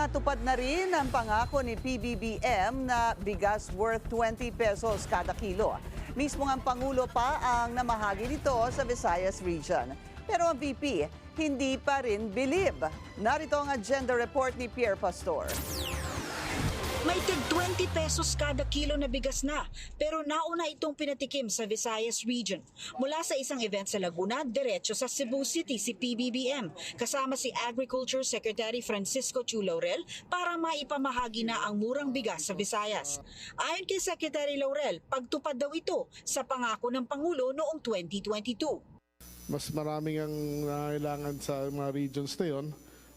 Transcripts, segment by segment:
Natupad na rin ang pangako ni PBBM na bigas worth 20 pesos kada kilo. Mismo ang Pangulo pa ang namahagi nito sa Visayas region. Pero ang VP, hindi pa rin believe. Narito ang agenda report ni Pierre Pastor. May tig 20 pesos kada kilo na bigas na, pero nauna itong pinatikim sa Visayas region. Mula sa isang event sa Laguna, diretso sa Cebu City si PBBM, kasama si Agriculture Secretary Francisco Chu Laurel para maipamahagi na ang murang bigas sa Visayas. Ayon kay Secretary Laurel, pagtupad daw ito sa pangako ng Pangulo noong 2022. mas maraming ang nangailangan sa mga regions na yon.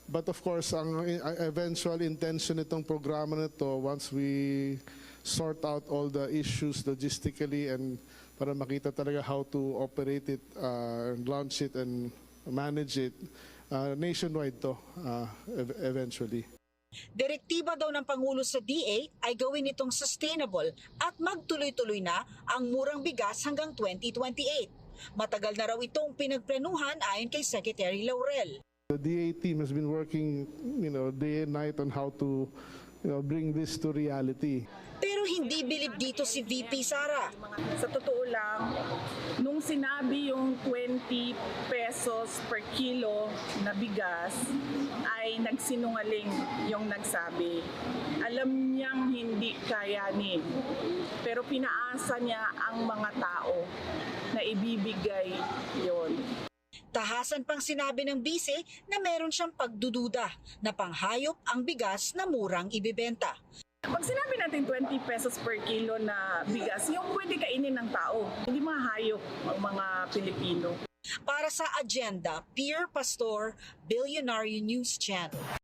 But of course, ang eventual intention nitong programa na to, once we sort out all the issues logistically and para makita talaga how to operate it, uh, launch it and manage it, uh, nationwide to uh, ev- eventually. Direktiba daw ng Pangulo sa DA ay gawin itong sustainable at magtuloy-tuloy na ang murang bigas hanggang 2028. Matagal na raw itong pinagplanuhan ayon kay Secretary Laurel. The DA team has been working, you know, day and night on how to, you know, bring this to reality. Pero hindi bilib dito si VP Sara. Sa totoo lang, nung sinabi yung 20 pesos per kilo na bigas, ay nagsinungaling yung nagsabi. Alam niyang hindi kayanin, pero pinaasa niya ang mga tao na ibibigay yon. Tahasan pang sinabi ng bise na meron siyang pagdududa na panghayop ang bigas na murang ibibenta. Pag sinabi natin 20 pesos per kilo na bigas, yung pwede kainin ng tao, hindi mga hayop ang mga Pilipino. Para sa agenda, Pierre Pastor, Billionaire News Channel.